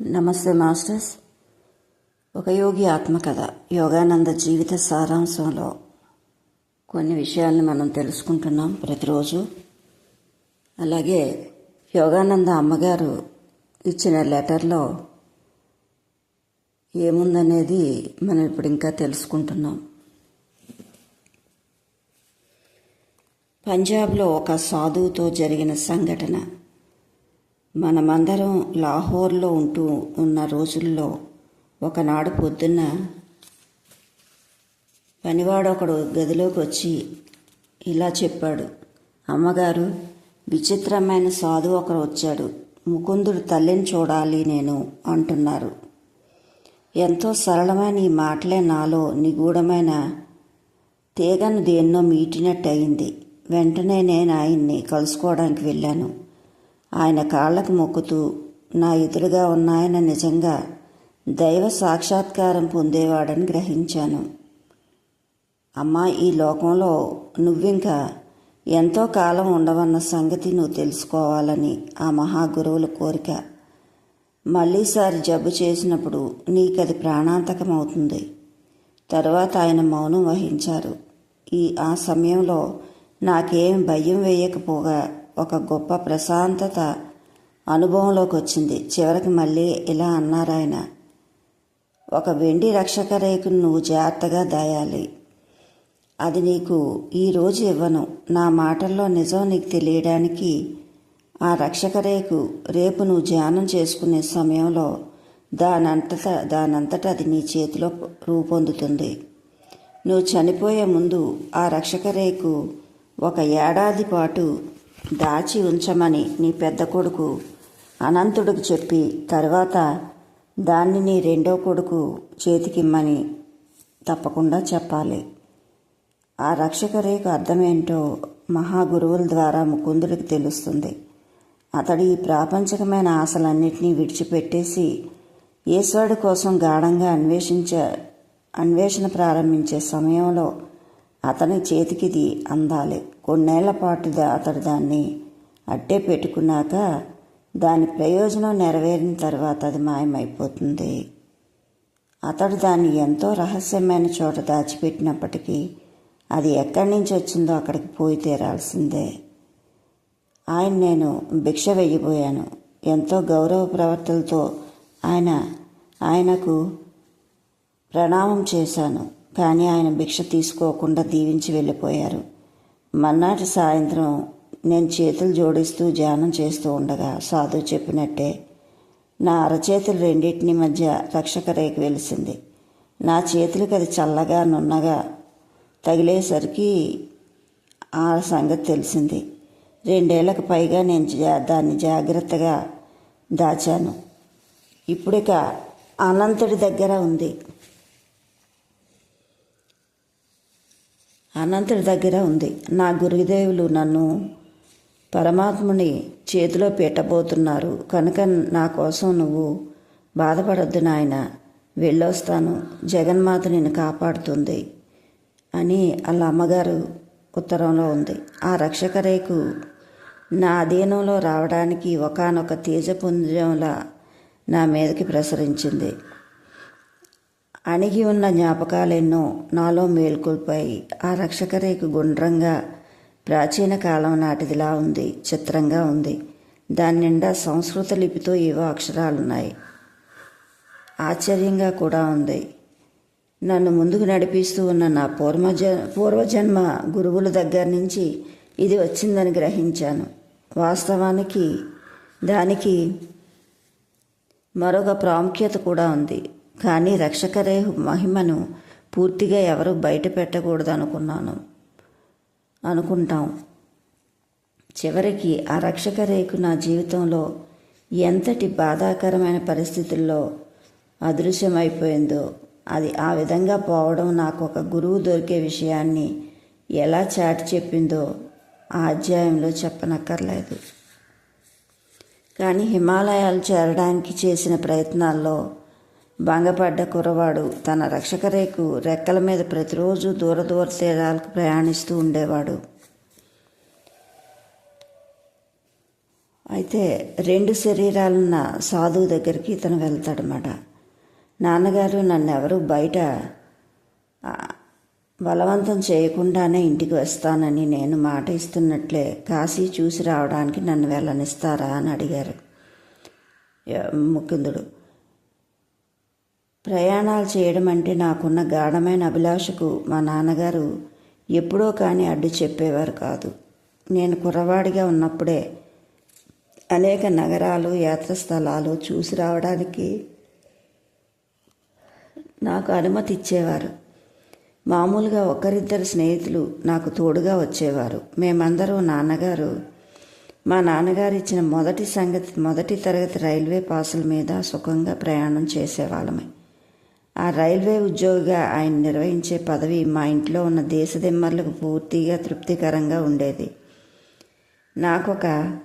నమస్తే మాస్టర్స్. ఒక యోగి ఆత్మకథ యోగానంద జీవిత సారాంశంలో కొన్ని విషయాల్ని మనం తెలుసుకుంటున్నాం ప్రతిరోజు. అలాగే యోగానంద అమ్మగారు ఇచ్చిన లెటర్లో ఏముందనేది మనం ఇప్పుడు ఇంకా తెలుసుకుంటున్నాం. పంజాబ్లో ఒక సాధువుతో జరిగిన సంఘటన. మనమందరం లాహోర్లో ఉంటూ ఉన్న రోజుల్లో ఒకనాడు పొద్దున్న పనివాడొకడు గదిలోకి వచ్చి ఇలా చెప్పాడు. అమ్మగారు విచిత్రమైన సాధువు ఒకరు వచ్చాడు. ముకుందుడు తల్లిని చూడాలి నేను అంటున్నారు. ఎంతో సరళమైన ఈ మాటలే నాలో నిగూఢమైన తీగను దేన్నో మీటినట్టు అయింది వెంటనే నేను ఆయన్ని కలుసుకోవడానికి వెళ్ళాను. ఆయన కాళ్ళకు మొక్కుతూ నా ఎదురుగా ఉన్న ఆయన నిజంగా దైవ సాక్షాత్కారం పొందేవాడని గ్రహించాను. అమ్మా ఈ లోకంలో నువ్వింకా ఎంతో కాలం ఉండవన్న సంగతి నువ్వు తెలుసుకోవాలని ఆ మహాగురువుల కోరిక. మళ్ళీసారి జబ్బు చేసినప్పుడు నీకది ప్రాణాంతకం అవుతుంది తరువాత ఆయన మౌనం వహించారు. ఈ ఆ సమయంలో నాకేం భయం వేయకపోగా ఒక గొప్ప ప్రశాంతత అనుభవంలోకి వచ్చింది చివరికి మళ్ళీ ఇలా అన్నారాయన ఒక వెండి రక్షక రేకును నువ్వు జాగ్రత్తగా దాయాలి. అది నీకు ఈరోజు ఇవ్వను. నా మాటల్లో నిజం నీకు తెలియడానికి ఆ రక్షక రేకు రేపు నువ్వు ధ్యానం చేసుకునే సమయంలో దానంతట దానంతట అది నీ చేతిలో రూపొందుతుంది. నువ్వు చనిపోయే ముందు ఆ రక్షక రేకు ఒక ఏడాది పాటు దాచి ఉంచమని నీ పెద్ద కొడుకు అనంతుడికి చెప్పి తర్వాత దాన్ని నీ రెండో కొడుకు చేతికిమ్మని తప్పకుండా చెప్పాలి. ఆ రక్షక రేఖ అర్థమేంటో మహాగురువుల ద్వారా ముకుందుడికి తెలుస్తుంది. అతడు ఈ ప్రాపంచకమైన ఆశలన్నింటినీ విడిచిపెట్టేసి ఈశ్వరుడి కోసం గాఢంగా అన్వేషించ అన్వేషణ ప్రారంభించే సమయంలో అతని చేతికిది అందాలి. కొన్నేళ్ళ పాటు అతడు దాన్ని అట్టే పెట్టుకున్నాక దాని ప్రయోజనం నెరవేరిన తర్వాత అది మాయమైపోతుంది. అతడు దాన్ని ఎంతో రహస్యమైన చోట దాచిపెట్టినప్పటికీ అది ఎక్కడి నుంచి వచ్చిందో అక్కడికి పోయి తీరాల్సిందే. ఆయన నేను భిక్ష వెయ్యిపోయాను ఎంతో గౌరవ ప్రవర్తనతో ఆయన ఆయనకు ప్రణామం చేశాను. కానీ ఆయన భిక్ష తీసుకోకుండా దీవించి వెళ్ళిపోయారు. మన్నాటి సాయంత్రం నేను చేతులు జోడిస్తూ ధ్యానం చేస్తూ ఉండగా సాధు చెప్పినట్టే నా అరచేతులు రెండింటిని మధ్య రక్షక రేఖ వెలిసింది. నా చేతులకు అది చల్లగా నున్నగా తగిలేసరికి ఆ సంగతి తెలిసింది. రెండేళ్ళకు పైగా నేను జా దాన్ని జాగ్రత్తగా దాచాను. ఇప్పుడిక అనంతుడి దగ్గర ఉంది. అనంతుడి దగ్గర ఉంది. నా గురుదేవులు నన్ను పరమాత్ముని చేతిలో పెట్టబోతున్నారు. కనుక నా కోసం నువ్వు బాధపడొద్దు నాయన. వెళ్ళొస్తాను. జగన్మాత నిన్ను కాపాడుతుంది అని వాళ్ళ అమ్మగారు ఉత్తరంలో ఉంది. ఆ రక్షకరేకు నా అధీనంలో రావడానికి ఒకనొక తేజపుంజంలా నా మీదకి ప్రసరించింది. అణిగి ఉన్న జ్ఞాపకాలెన్నో నాలో మేల్కొల్పాయి. ఆ రక్షక గుండ్రంగా ప్రాచీన కాలం నాటిదిలా ఉంది చిత్రంగా ఉంది. దాని నిండా సంస్కృత లిపితో ఏవో అక్షరాలున్నాయి. ఆశ్చర్యంగా కూడా ఉంది. నన్ను ముందుకు నడిపిస్తూ ఉన్న నా పూర్వజ పూర్వజన్మ గురువుల దగ్గర నుంచి ఇది వచ్చిందని గ్రహించాను. వాస్తవానికి దానికి మరొక ప్రాముఖ్యత కూడా ఉంది. కానీ రక్షకరే మహిమను పూర్తిగా ఎవరు బయట పెట్టకూడదు అనుకున్నాను అనుకుంటాం. చివరికి ఆ రక్షక రేకు నా జీవితంలో ఎంతటి బాధాకరమైన పరిస్థితుల్లో అదృశ్యమైపోయిందో అది ఆ విధంగా పోవడం నాకు ఒక గురువు దొరికే విషయాన్ని ఎలా చాటి చెప్పిందో ఆ అధ్యాయంలో చెప్పనక్కర్లేదు. కానీ హిమాలయాలు చేరడానికి చేసిన ప్రయత్నాల్లో భంగపడ్డ కుర్రవాడు తన రక్షకరేకు రెక్కల మీద ప్రతిరోజు దూర దూర తీరాలకు ప్రయాణిస్తూ ఉండేవాడు. అయితే రెండు శరీరాలున్న సాధువు దగ్గరికి ఇతను వెళ్తాడనమాట నాన్నగారు నన్ను ఎవరు బయట బలవంతం చేయకుండానే ఇంటికి వస్తానని నేను మాట ఇస్తున్నట్లే కాశీ చూసి రావడానికి నన్ను వెళ్ళనిస్తారా అని అడిగారు. ముకుందుడు. ప్రయాణాలు చేయడం అంటే నాకున్న గాఢమైన అభిలాషకు మా నాన్నగారు ఎప్పుడో కానీ అడ్డు చెప్పేవారు కాదు. నేను కుర్రవాడిగా ఉన్నప్పుడే అనేక నగరాలు యాత్రస్థలాలు చూసి రావడానికి నాకు అనుమతి ఇచ్చేవారు. మామూలుగా ఒకరిద్దరు స్నేహితులు నాకు తోడుగా వచ్చేవారు. మేమందరూ నాన్నగారు. మా నాన్నగారు ఇచ్చిన మొదటి సంగతి మొదటి తరగతి రైల్వే పాసుల మీద సుఖంగా ప్రయాణం చేసేవాళ్ళమే. ఆ రైల్వే ఉద్యోగిగా ఆయన నిర్వహించే పదవి మా ఇంట్లో ఉన్న దేశదిమ్మర్లకు పూర్తిగా తృప్తికరంగా ఉండేది. నాకొక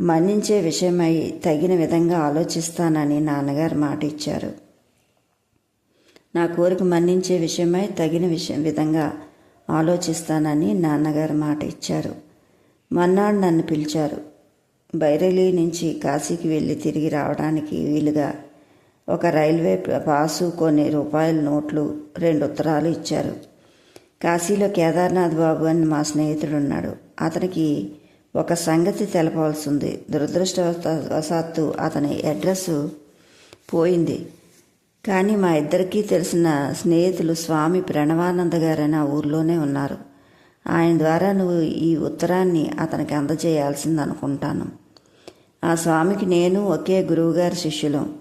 మన్నించే విషయమై తగిన విధంగా ఆలోచిస్తానని నాన్నగారు మాట ఇచ్చారు. నా కోరిక మన్నించే విషయమై తగిన విషయం విధంగా ఆలోచిస్తానని నాన్నగారు మాట ఇచ్చారు. మన్నాడు నన్ను పిలిచారు. బైరలీ నుంచి కాశీకి వెళ్ళి తిరిగి రావడానికి వీలుగా ఒక రైల్వే పాసు కొన్ని రూపాయల నోట్లు రెండు ఉత్తరాలు ఇచ్చారు. కాశీలో కేదార్నాథ్ బాబు అని మా స్నేహితుడున్నాడు. అతనికి ఒక సంగతి తెలపవలసి ఉంది దురదృష్టవశాత్తు అతని అడ్రస్ పోయింది. కానీ మా ఇద్దరికీ తెలిసిన స్నేహితులు స్వామి ప్రణవానంద గారని ఆ ఊర్లోనే ఉన్నారు. ఆయన ద్వారా నువ్వు ఈ ఉత్తరాన్ని అతనికి అందజేయాల్సింది అనుకుంటాను ఆ స్వామికి నేను ఒకే గురువుగారి శిష్యులం.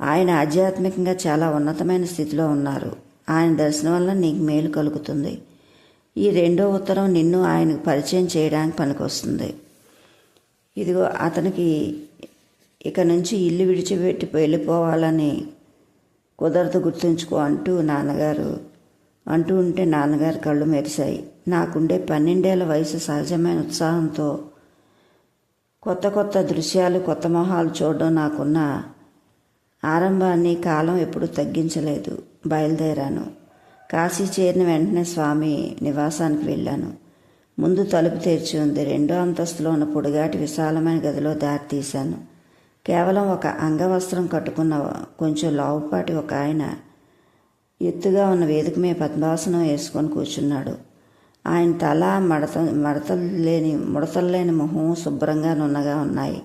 ఆయన ఆధ్యాత్మికంగా చాలా ఉన్నతమైన స్థితిలో ఉన్నారు. ఆయన దర్శనం వల్ల నీకు మేలు కలుగుతుంది. ఈ రెండో ఉత్తరం నిన్ను ఆయనకు పరిచయం చేయడానికి పనికొస్తుంది. ఇదిగో అతనికి ఇక నుంచి ఇల్లు విడిచిపెట్టి వెళ్ళిపోవాలని కుదరదు గుర్తుంచుకో అంటూ నాన్నగారు అంటూ ఉంటే నాన్నగారు కళ్ళు మెరిశాయి. నాకుండే పన్నెండేళ్ళ వయసు సహజమైన ఉత్సాహంతో కొత్త కొత్త దృశ్యాలు కొత్త మొహాలు చూడడం నాకున్న ఆరంభాన్ని కాలం ఎప్పుడు తగ్గించలేదు. బయలుదేరాను. కాశీ చేరిన వెంటనే స్వామి నివాసానికి వెళ్ళాను. ముందు తలుపు తెరిచి ఉంది. రెండో అంతస్తులో ఉన్న పొడిగాటి విశాలమైన గదిలో దారి తీశాను. కేవలం ఒక అంగవస్త్రం కట్టుకున్న కొంచెం లావుపాటి ఒక ఆయన ఎత్తుగా ఉన్న వేదిక మీద పద్మాసనం వేసుకొని కూర్చున్నాడు. ఆయన తల మడత మడతలు లేని ముడతలు లేని మొహం శుభ్రంగా నున్నగా ఉన్నాయి.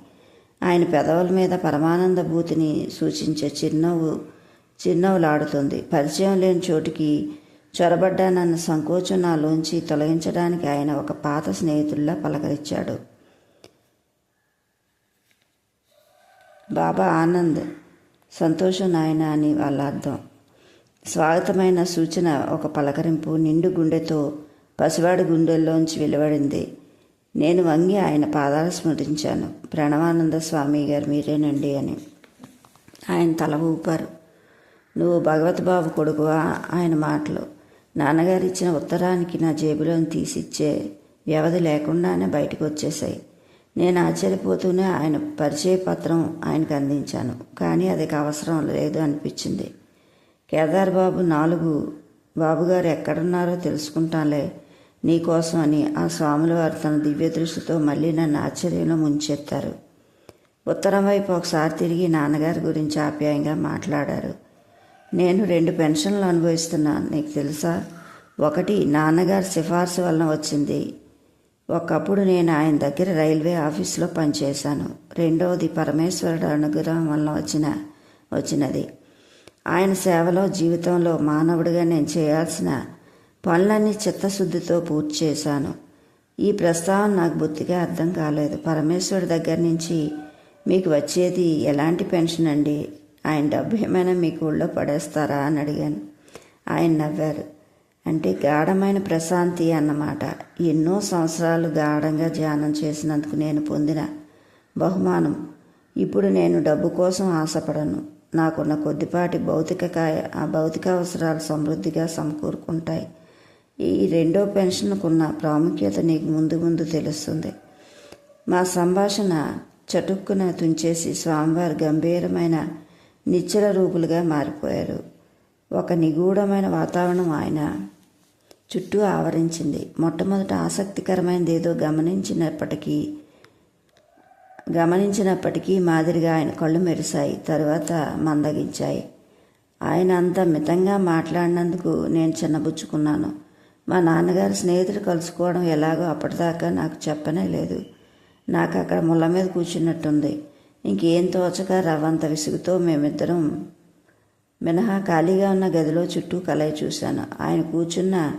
ఆయన పెదవుల మీద పరమానంద భూతిని సూచించే చిరునవ్వు చిరునవ్వులాడుతుంది. పరిచయం లేని చోటికి చొరబడ్డానన్న సంకోచం నాలోంచి తొలగించడానికి ఆయన ఒక పాత స్నేహితుల్లా పలకరించాడు బాబా ఆనంద్ సంతోషం నాయన అని వాళ్ళ అర్థం. స్వాగతమైన సూచన ఒక పలకరింపు నిండు గుండెతో పసివాడి గుండెల్లోంచి వెలువడింది. నేను వంగి ఆయన పాదాలు స్మరించాను ప్రణవానంద స్వామి గారు మీరేనండి అని. ఆయన తల ఊపారు. నువ్వు భగవత్ బాబు కొడుకువా ఆయన మాటలు. నాన్నగారు ఇచ్చిన ఉత్తరానికి నా జేబులోని తీసిచ్చే వ్యవధి లేకుండానే బయటకు వచ్చేసాయి నేను ఆశ్చర్యపోతూనే ఆయన పరిచయ పత్రం ఆయనకు అందించాను. కానీ అది అవసరం లేదు అనిపించింది. కేదార్ బాబు నాలుగు బాబుగారు ఎక్కడున్నారో తెలుసుకుంటాలే నీకోసం అని ఆ స్వాముల వారు తన దివ్య దృష్టితో మళ్ళీ నన్ను ఆశ్చర్యంలో ముంచెత్తారు. ఉత్తరం వైపు ఒకసారి తిరిగి నాన్నగారి గురించి ఆప్యాయంగా మాట్లాడారు. నేను రెండు పెన్షన్లు అనుభవిస్తున్నాను. నీకు తెలుసా? ఒకటి నాన్నగారి సిఫార్సు వలన వచ్చింది. ఒకప్పుడు నేను ఆయన దగ్గర రైల్వే ఆఫీస్లో పనిచేశాను. రెండవది పరమేశ్వరుడు అనుగ్రహం వలన వచ్చిన వచ్చినది. ఆయన సేవలో జీవితంలో మానవుడిగా నేను చేయాల్సిన పనులన్నీ చిత్తశుద్ధితో పూర్తి చేశాను. ఈ ప్రస్తావన నాకు బొత్తిగా అర్థం కాలేదు. పరమేశ్వరుడి దగ్గర నుంచి మీకు వచ్చేది ఎలాంటి పెన్షన్ అండి? ఆయన డబ్బు ఏమైనా మీకు ఊళ్ళో పడేస్తారా అని అడిగాను. ఆయన నవ్వారు. అంటే గాఢమైన ప్రశాంతి అన్నమాట. ఎన్నో సంవత్సరాలు గాఢంగా ధ్యానం చేసినందుకు నేను పొందిన బహుమానం. ఇప్పుడు నేను డబ్బు కోసం ఆశపడను. నాకున్న కొద్దిపాటి భౌతిక కాయ ఆ భౌతిక అవసరాలు సమృద్ధిగా సమకూరుకుంటాయి. ఈ రెండో పెన్షన్కున్న ప్రాముఖ్యత నీకు ముందు ముందు తెలుస్తుంది. మా సంభాషణ చటుక్కున తుంచేసి స్వామివారి గంభీరమైన నిశ్చల రూపులుగా మారిపోయారు. ఒక నిగూఢమైన వాతావరణం ఆయన చుట్టూ ఆవరించింది. మొట్టమొదట ఆసక్తికరమైనది ఏదో గమనించినప్పటికీ గమనించినప్పటికీ మాదిరిగా ఆయన కళ్ళు మెరిశాయి తరువాత మందగించాయి. ఆయన అంత మితంగా మాట్లాడినందుకు నేను చిన్నబుచ్చుకున్నాను. మా నాన్నగారి స్నేహితులు కలుసుకోవడం ఎలాగో అప్పటిదాకా నాకు చెప్పనే లేదు. నాకు అక్కడ ముళ్ళ మీద కూర్చున్నట్టుంది. ఇంకేం తోచక రవ్వంత విసుగుతో మేమిద్దరం మినహా ఖాళీగా ఉన్న గదిలో చుట్టూ కలయి చూశాను. ఆయన కూర్చున్న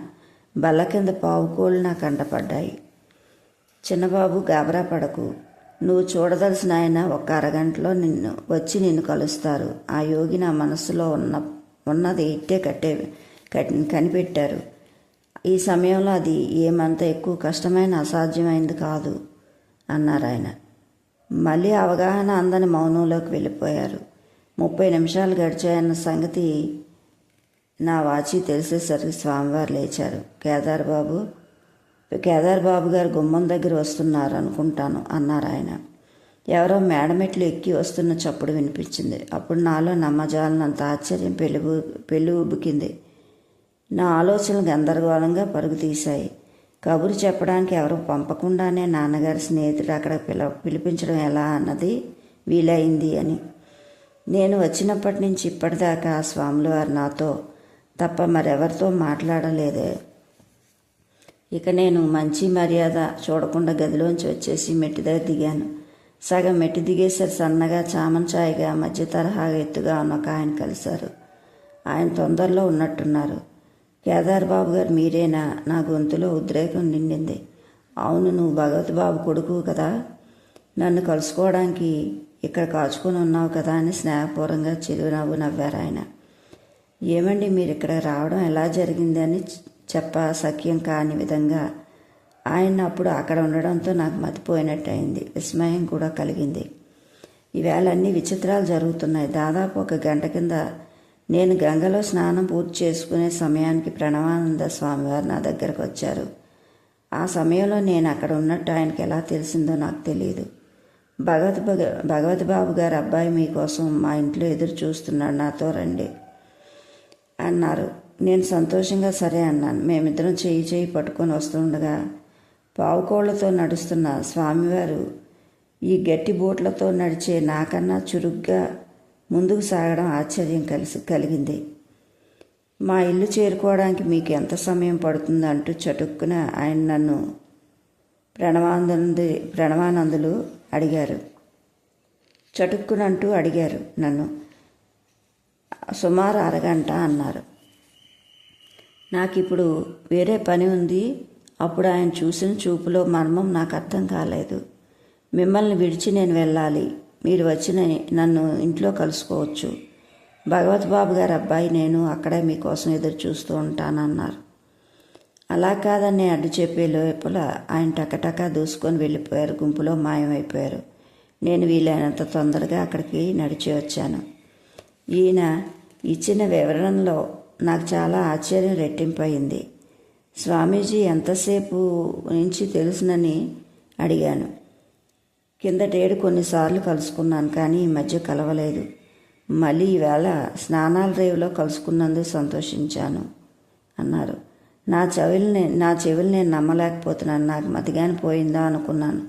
బల్ల కింద పావుకోళ్ళు నా కంటపడ్డాయి చిన్నబాబు గాబరా పడకు. నువ్వు చూడదలసిన ఆయన ఒక అరగంటలో నిన్ను వచ్చి నిన్ను కలుస్తారు. ఆ యోగి నా మనసులో ఉన్న ఉన్నది ఇట్టే కట్టే కట్- కనిపెట్టారు. ఈ సమయంలో అది ఏమంత ఎక్కువ కష్టమైన అసాధ్యమైంది కాదు అన్నారు ఆయన. మళ్ళీ అవగాహన అందని మౌనంలోకి వెళ్ళిపోయారు. ముప్పై నిమిషాలు గడిచాయన్న సంగతి నా వాచి తెలిసేసరికి స్వామివారు లేచారు. కేదార్ బాబు కేదార్ బాబు గారు గుమ్మం దగ్గర వస్తున్నారు అనుకుంటాను అన్నారు ఆయన. ఎవరో మేడమెట్లు ఎక్కి వస్తున్న చప్పుడు వినిపించింది. అప్పుడు నాలో నమ్మజాలనంత ఆశ్చర్యం పెళ్ళి పెళ్ళి ఉబ్బుకింది. నా ఆలోచనలు గందరగోళంగా పరుగు తీశాయి కబురు చెప్పడానికి ఎవరు పంపకుండానే నాన్నగారి స్నేహితుడు అక్కడ పిల పిలిపించడం ఎలా అన్నది వీలైంది అని. నేను వచ్చినప్పటి నుంచి ఇప్పటిదాకా స్వాములు వారు నాతో తప్ప మరెవరితో మాట్లాడలేదే. ఇక నేను మంచి మర్యాద చూడకుండా గదిలోంచి వచ్చేసి మెట్టి దగ్గర దిగాను. సగం మెట్టి దిగేసరి సన్నగా చామంచాయిగా మధ్య తరహాగా ఎత్తుగా ఉన్న ఒక ఆయన కలిశారు. ఆయన తొందరలో ఉన్నట్టున్నారు. కేదార్ బాబు గారు మీరేనా? నా గొంతులో ఉద్రేకం నిండింది. అవును నువ్వు భగవత్ బాబు కొడుకు కదా. నన్ను కలుసుకోవడానికి ఇక్కడ కాచుకొని ఉన్నావు కదా అని స్నేహపూర్వంగా చిరునవ్వు నవ్వారు ఆయన. ఏమండి మీరు ఇక్కడ రావడం ఎలా జరిగింది అని చెప్ప సఖ్యం కాని విధంగా. ఆయన అప్పుడు అక్కడ ఉండడంతో నాకు మతిపోయినట్టు అయింది విస్మయం కూడా కలిగింది. ఈవేళ అన్ని విచిత్రాలు జరుగుతున్నాయి. దాదాపు ఒక గంట కింద నేను గంగలో స్నానం పూర్తి చేసుకునే సమయానికి ప్రణవానంద స్వామివారు నా దగ్గరకు వచ్చారు. ఆ సమయంలో నేను అక్కడ ఉన్నట్టు ఆయనకి ఎలా తెలిసిందో నాకు తెలియదు. భగవత్ భగవత్ బాబు గారు అబ్బాయి మీకోసం మా ఇంట్లో ఎదురు చూస్తున్నాడు నాతో రండి అన్నారు. నేను సంతోషంగా సరే అన్నాను. మేమిద్దరం చేయి చేయి పట్టుకొని వస్తుండగా పావుకోళ్ళతో నడుస్తున్న స్వామివారు ఈ గట్టి బోట్లతో నడిచే నాకన్నా చురుగ్గా ముందుకు సాగడం ఆశ్చర్యం కలిసి కలిగింది. మా ఇల్లు చేరుకోవడానికి మీకు ఎంత సమయం పడుతుంది అంటూ చటుక్కున ఆయన నన్ను ప్రణవానంది ప్రణవానందులు అడిగారు. చటుక్కునంటూ అడిగారు నన్ను. సుమారు అరగంట అన్నారు. నాకు ఇప్పుడు వేరే పని ఉంది. అప్పుడు ఆయన చూసిన చూపులో మర్మం నాకు అర్థం కాలేదు. మిమ్మల్ని విడిచి నేను వెళ్ళాలి. మీరు వచ్చిన నన్ను ఇంట్లో కలుసుకోవచ్చు. భగవత్ బాబు గారు అబ్బాయి నేను అక్కడే మీకోసం ఎదురు చూస్తూ ఉంటానన్నారు అలా కాదని అడ్డు చెప్పే లోపల ఆయన టకటకా దూసుకొని వెళ్ళిపోయారు. గుంపులో మాయమైపోయారు. నేను వీలైనంత తొందరగా అక్కడికి నడిచి వచ్చాను. ఈయన ఇచ్చిన వివరణలో నాకు చాలా ఆశ్చర్యం రెట్టింపయింది. స్వామీజీ ఎంతసేపు నుంచి తెలుసునని అడిగాను. కిందటేడు కొన్నిసార్లు కలుసుకున్నాను కానీ ఈ మధ్య కలవలేదు. మళ్ళీ ఈవేళ స్నానాల రేవులో కలుసుకున్నందుకు సంతోషించాను అన్నారు. నా చెవుల్ని నా చెవులు నేను నమ్మలేకపోతున్నాను. నాకు మతిగాని పోయిందా అనుకున్నాను.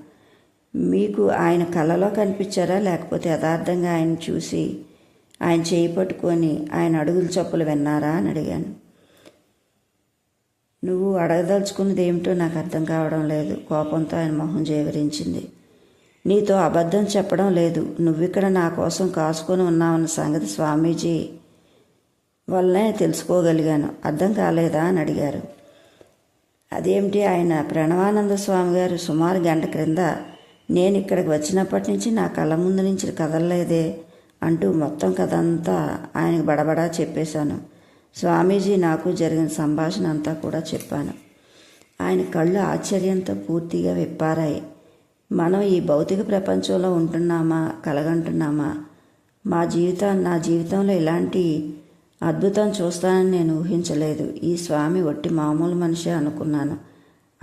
మీకు ఆయన కలలో కనిపించారా? లేకపోతే యథార్థంగా ఆయన చూసి ఆయన చేయి పట్టుకొని ఆయన అడుగుల చప్పులు విన్నారా? అని అడిగాను. నువ్వు అడగదలుచుకున్నది ఏమిటో నాకు అర్థం కావడం లేదు కోపంతో ఆయన మొహం జేవరించింది నీతో అబద్ధం చెప్పడం లేదు. నువ్విక్కడ నా కోసం కాసుకొని ఉన్నావన్న సంగతి స్వామీజీ వల్లనే తెలుసుకోగలిగాను. అర్థం కాలేదా అని అడిగారు. అదేమిటి ఆయన ప్రణవానంద స్వామి గారు సుమారు గంట క్రింద నేను ఇక్కడికి వచ్చినప్పటి నుంచి నా కళ్ళ ముందు నుంచి కదలలేదే అంటూ మొత్తం కథ అంతా ఆయనకు బడబడా చెప్పేశాను. స్వామీజీ నాకు జరిగిన సంభాషణ అంతా కూడా చెప్పాను. ఆయన కళ్ళు ఆశ్చర్యంతో పూర్తిగా విప్పారాయి. మనం ఈ భౌతిక ప్రపంచంలో ఉంటున్నామా కలగంటున్నామా? మా జీవితం నా జీవితంలో ఇలాంటి అద్భుతం చూస్తానని నేను ఊహించలేదు. ఈ స్వామి ఒట్టి మామూలు మనిషి అనుకున్నాను.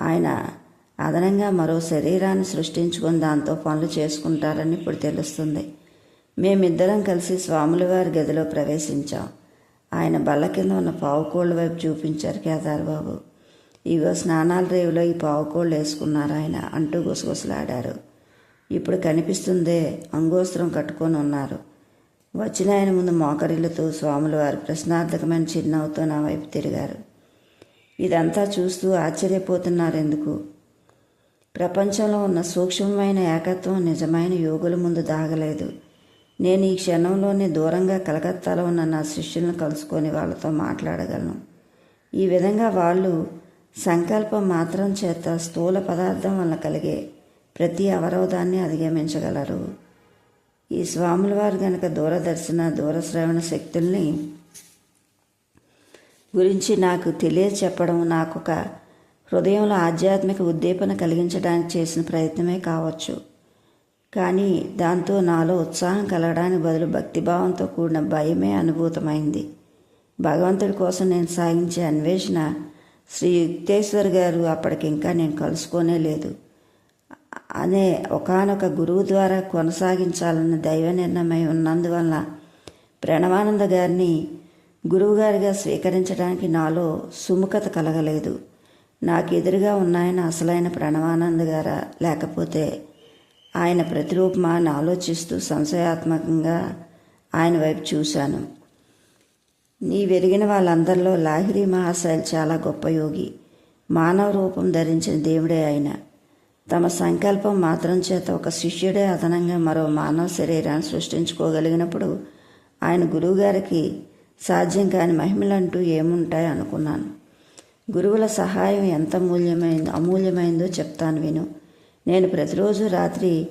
ఆయన అదనంగా మరో శరీరాన్ని సృష్టించుకొని దాంతో పనులు చేసుకుంటారని ఇప్పుడు తెలుస్తుంది. మేమిద్దరం కలిసి స్వాముల వారి గదిలో ప్రవేశించాం. ఆయన బల్ల కింద ఉన్న పావుకోళ్ళ వైపు చూపించారు కేదార్ బాబు ఇగో స్నానాల రేవులో ఈ పావుకోళ్ళు వేసుకున్నారు ఆయన. అంటూ గుసగుసలాడారు. ఇప్పుడు కనిపిస్తుందే అంగోస్త్రం కట్టుకొని ఉన్నారు. వచ్చిన ఆయన ముందు మోకరిల్లుతూ స్వాములు వారు ప్రశ్నార్థకమైన చిరునవ్వుతో నా వైపు తిరిగారు. ఇదంతా చూస్తూ ఆశ్చర్యపోతున్నారు ఎందుకు ప్రపంచంలో ఉన్న సూక్ష్మమైన ఏకత్వం నిజమైన యోగుల ముందు దాగలేదు. నేను ఈ క్షణంలోనే దూరంగా కలకత్తాలో ఉన్న నా శిష్యులను కలుసుకొని వాళ్ళతో మాట్లాడగలను. ఈ విధంగా వాళ్ళు సంకల్పం మాత్రం చేత స్థూల పదార్థం వల్ల కలిగే ప్రతి అవరోధాన్ని అధిగమించగలరు. ఈ స్వాముల వారు గనక దూరదర్శన దూరశ్రవణ శక్తుల్ని గురించి నాకు తెలియచెప్పడం నాకు ఒక హృదయంలో ఆధ్యాత్మిక ఉద్దీపన కలిగించడానికి చేసిన ప్రయత్నమే కావచ్చు. కానీ దాంతో నాలో ఉత్సాహం కలగడానికి బదులు భక్తిభావంతో కూడిన భయమే అనుభూతమైంది. భగవంతుడి కోసం నేను సాగించే అన్వేషణ శ్రీ యుక్తేశ్వర్ గారు అప్పటికి ఇంకా నేను కలుసుకోనే లేదు. అనే ఒకానొక గురువు ద్వారా కొనసాగించాలన్న దైవ నిర్ణయమై ఉన్నందువల్ల ప్రణవానంద గారిని గురువుగారిగా స్వీకరించడానికి నాలో సుముఖత కలగలేదు. నాకు ఎదురుగా ఉన్నాయన అసలైన ప్రణవానంద గారా? లేకపోతే ఆయన ప్రతిరూపమా అని ఆలోచిస్తూ సంశయాత్మకంగా ఆయన వైపు చూశాను. నీ వెరిగిన వాళ్ళందరిలో లాహిరి మహాశైల్ చాలా గొప్ప యోగి. మానవ రూపం ధరించిన దేవుడే ఆయన. తమ సంకల్పం మాత్రం చేత ఒక శిష్యుడే అదనంగా మరో మానవ శరీరాన్ని సృష్టించుకోగలిగినప్పుడు ఆయన గురువుగారికి సాధ్యం కాని మహిమలంటూ ఏముంటాయి అనుకున్నాను. గురువుల సహాయం ఎంత మూల్యమైందో అమూల్యమైందో చెప్తాను విను. నేను ప్రతిరోజు రాత్రి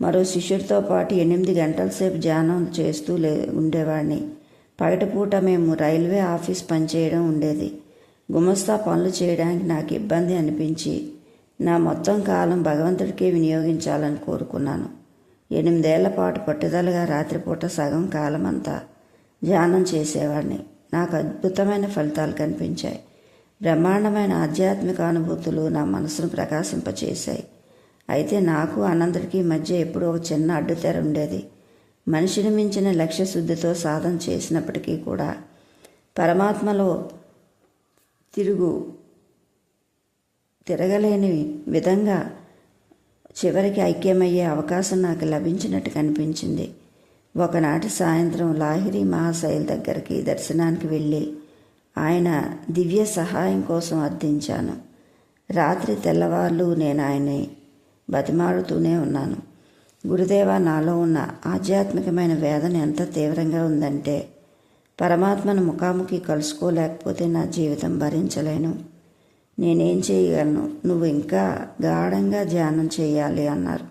మరో శిష్యుడితో పాటు ఎనిమిది గంటల సేపు ధ్యానం చేస్తూ లే ఉండేవాడిని. పగటిపూట మేము రైల్వే ఆఫీస్ పనిచేయడం ఉండేది. గుమస్తా పనులు చేయడానికి నాకు ఇబ్బంది అనిపించి నా మొత్తం కాలం భగవంతుడికే వినియోగించాలని కోరుకున్నాను. ఎనిమిదేళ్ళ పాటు పట్టుదలగా రాత్రిపూట సగం కాలం అంతా ధ్యానం చేసేవాడిని. నాకు అద్భుతమైన ఫలితాలు కనిపించాయి. బ్రహ్మాండమైన ఆధ్యాత్మిక అనుభూతులు నా మనసును ప్రకాశింపచేశాయి. అయితే నాకు ఆనందుడికి మధ్య ఎప్పుడూ ఒక చిన్న అడ్డుతెర ఉండేది. మనిషిని మించిన లక్ష్యశుద్ధితో సాధన చేసినప్పటికీ కూడా పరమాత్మలో తిరుగు తిరగలేని విధంగా చివరికి ఐక్యమయ్యే అవకాశం నాకు లభించినట్టు కనిపించింది. ఒకనాటి సాయంత్రం లాహిరి మహాశైల్ దగ్గరికి దర్శనానికి వెళ్ళి ఆయన దివ్య సహాయం కోసం అర్థించాను. రాత్రి తెల్లవార్లు నేను ఆయన్ని బతిమాడుతూనే ఉన్నాను. గురుదేవ నాలో ఉన్న ఆధ్యాత్మికమైన వేదన ఎంత తీవ్రంగా ఉందంటే పరమాత్మను ముఖాముఖి కలుసుకోలేకపోతే నా జీవితం భరించలేను. నేనేం చేయగలను? నువ్వు ఇంకా గాఢంగా ధ్యానం చేయాలి అన్నారు.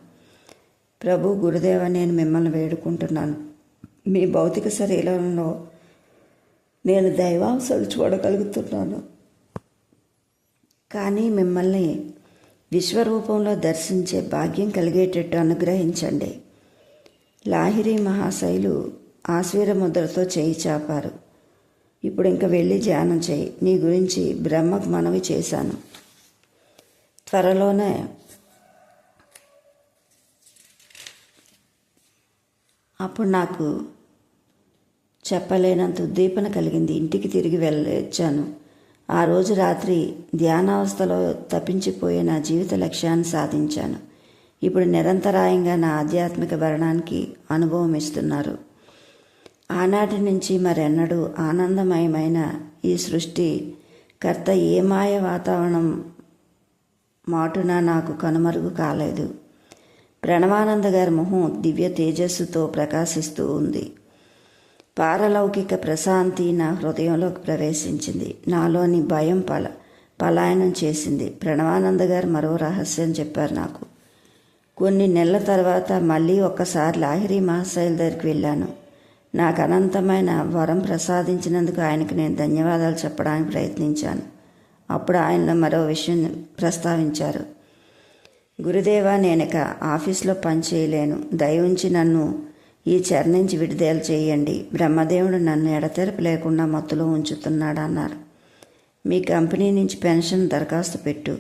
ప్రభు గురుదేవ నేను మిమ్మల్ని వేడుకుంటున్నాను. మీ భౌతిక శరీరంలో నేను దైవాంశాలు చూడగలుగుతున్నాను. కానీ మిమ్మల్ని విశ్వరూపంలో దర్శించే భాగ్యం కలిగేటట్టు అనుగ్రహించండి. లాహిరి మహాశైలు ఆశ్వీర ముద్రతో చేయి చాపారు. ఇప్పుడు ఇంక వెళ్ళి ధ్యానం చేయి. నీ గురించి బ్రహ్మకు మనవి చేశాను. త్వరలోనే అప్పుడు నాకు చెప్పలేనంత ఉద్దీపన కలిగింది. ఇంటికి తిరిగి వెళ్ళొచ్చాను. ఆ రోజు రాత్రి ధ్యానావస్థలో తప్పించిపోయే నా జీవిత లక్ష్యాన్ని సాధించాను. ఇప్పుడు నిరంతరాయంగా నా ఆధ్యాత్మిక భరణానికి అనుభవం ఇస్తున్నారు. ఆనాటి నుంచి మరెన్నడూ ఆనందమయమైన ఈ సృష్టి కర్త ఏ మాయ వాతావరణం మాటున నాకు కనుమరుగు కాలేదు. ప్రణవానంద గారి మొహం దివ్య తేజస్సుతో ప్రకాశిస్తూ ఉంది. పారలౌకిక ప్రశాంతి నా హృదయంలోకి ప్రవేశించింది. నాలోని భయం పల పలాయనం చేసింది. ప్రణవానంద గారు మరో రహస్యం చెప్పారు నాకు. కొన్ని నెలల తర్వాత మళ్ళీ ఒక్కసారి లాహిరి మహాశైల్ దగ్గరికి వెళ్ళాను. నాకు అనంతమైన వరం ప్రసాదించినందుకు ఆయనకు నేను ధన్యవాదాలు చెప్పడానికి ప్రయత్నించాను. అప్పుడు ఆయన మరో విషయం ప్రస్తావించారు. గురుదేవా నేనక ఆఫీస్లో పని చేయలేను. దయవుంచి నన్ను ఈ చెర నుంచి విడుదల చేయండి. బ్రహ్మదేవుడు నన్ను ఎడతెరపు లేకుండా మత్తులో ఉంచుతున్నాడు అన్నారు మీ కంపెనీ నుంచి పెన్షన్ దరఖాస్తు పెట్టు.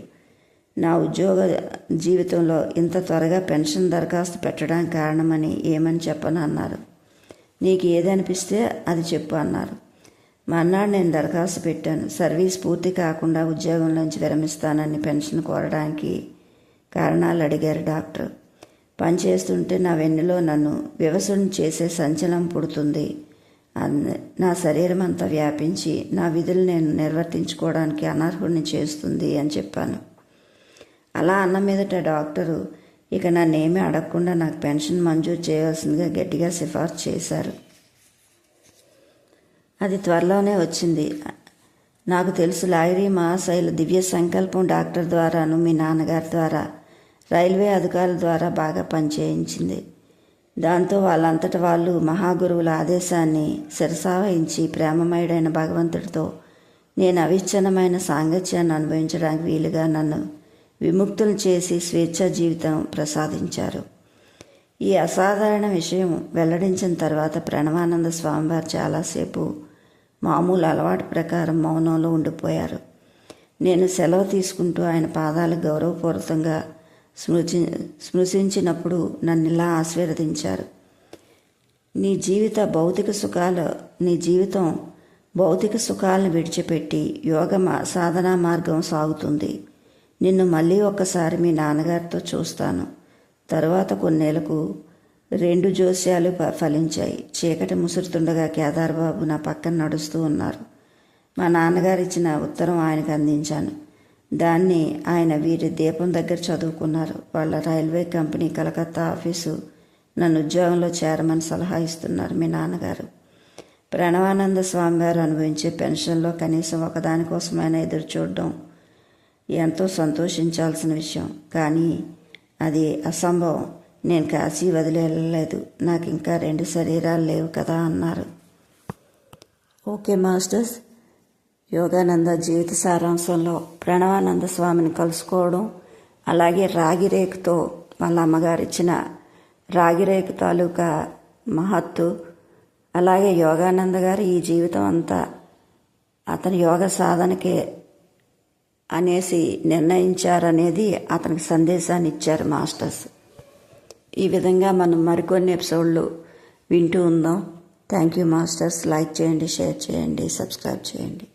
నా ఉద్యోగ జీవితంలో ఇంత త్వరగా పెన్షన్ దరఖాస్తు పెట్టడానికి కారణమని ఏమని చెప్పను అన్నారు నీకు ఏదనిపిస్తే అది చెప్పు అన్నారు. మర్నాడు నేను దరఖాస్తు పెట్టాను. సర్వీస్ పూర్తి కాకుండా ఉద్యోగంలోంచి విరమిస్తానని పెన్షన్ కోరడానికి కారణాలు అడిగారు డాక్టర్. పనిచేస్తుంటే నా వెన్నులో నన్ను వివసుని చేసే సంచలనం పుడుతుంది. అన్- నా శరీరం అంతా వ్యాపించి నా విధులు నేను నిర్వర్తించుకోవడానికి అనర్హుడిని చేస్తుంది అని చెప్పాను. అలా అన్న మీదట డాక్టరు ఇక నన్నేమీ అడగకుండా నాకు పెన్షన్ మంజూరు చేయవలసిందిగా గట్టిగా సిఫార్సు చేశారు. అది త్వరలోనే వచ్చింది. నాకు తెలుసు లాయరీ మహాశైలు దివ్య సంకల్పం డాక్టర్ ద్వారాను మీ నాన్నగారి ద్వారా రైల్వే అధికారుల ద్వారా బాగా పనిచేయించింది. దాంతో వాళ్ళంతట వాళ్ళు మహాగురువుల ఆదేశాన్ని శిరసావహించి ప్రేమమయుడైన భగవంతుడితో నేను అవిచ్ఛిన్నమైన సాంగత్యాన్ని అనుభవించడానికి వీలుగా నన్ను విముక్తులు చేసి స్వేచ్ఛ జీవితం ప్రసాదించారు. ఈ అసాధారణ విషయం వెల్లడించిన తర్వాత ప్రణవానంద స్వామివారు చాలాసేపు మామూలు అలవాటు ప్రకారం మౌనంలో ఉండిపోయారు. నేను సెలవు తీసుకుంటూ ఆయన పాదాలు గౌరవపూర్వకంగా స్మృతి స్మృశించినప్పుడు నన్ను ఇలా ఆశీర్వదించారు. నీ జీవిత భౌతిక సుఖాలు నీ జీవితం భౌతిక సుఖాలను విడిచిపెట్టి యోగ మా- సాధనా మార్గం సాగుతుంది. నిన్ను మళ్ళీ ఒక్కసారి మీ నాన్నగారితో చూస్తాను. తరువాత కొన్నేళ్ళకు రెండు జోస్యాలు ఫ- ఫలించాయి. చీకటి ముసురుతుండగా కేదార్బాబు నా పక్కన నడుస్తూ ఉన్నారు. మా నాన్నగారు ఇచ్చిన ఉత్తరం ఆయనకు అందించాను. దాన్ని ఆయన వీరి దీపం దగ్గర చదువుకున్నారు. వాళ్ళ రైల్వే కంపెనీ కలకత్తా ఆఫీసు నన్ను ఉద్యోగంలో చేరమని సలహా ఇస్తున్నారు మీ నాన్నగారు. ప్రణవానంద స్వామి గారు అనుభవించే పెన్షన్లో కనీసం ఒకదానికోసమైనా ఎదురు చూడడం ఎంతో సంతోషించాల్సిన విషయం. కానీ అది అసంభవం. నేను కాశీ వదిలి వెళ్ళలేదు. నాకు ఇంకా రెండు శరీరాలు లేవు కదా అన్నారు. ఓకే మాస్టర్స్ యోగానంద జీవిత సారాంశంలో ప్రణవానంద స్వామిని కలుసుకోవడం అలాగే రాగిరేకుతో వాళ్ళ అమ్మగారు ఇచ్చిన రాగిరేకు తాలూకా మహత్తు అలాగే యోగానంద గారు ఈ జీవితం అంతా అతని యోగ సాధనకే అనేసి నిర్ణయించారనేది అతనికి సందేశాన్ని ఇచ్చారు మాస్టర్స్. ఈ విధంగా మనం మరికొన్ని ఎపిసోడ్లు వింటూ ఉందాం. Thank you masters. లైక్ చేయండి షేర్ చేయండి సబ్స్క్రైబ్ చేయండి.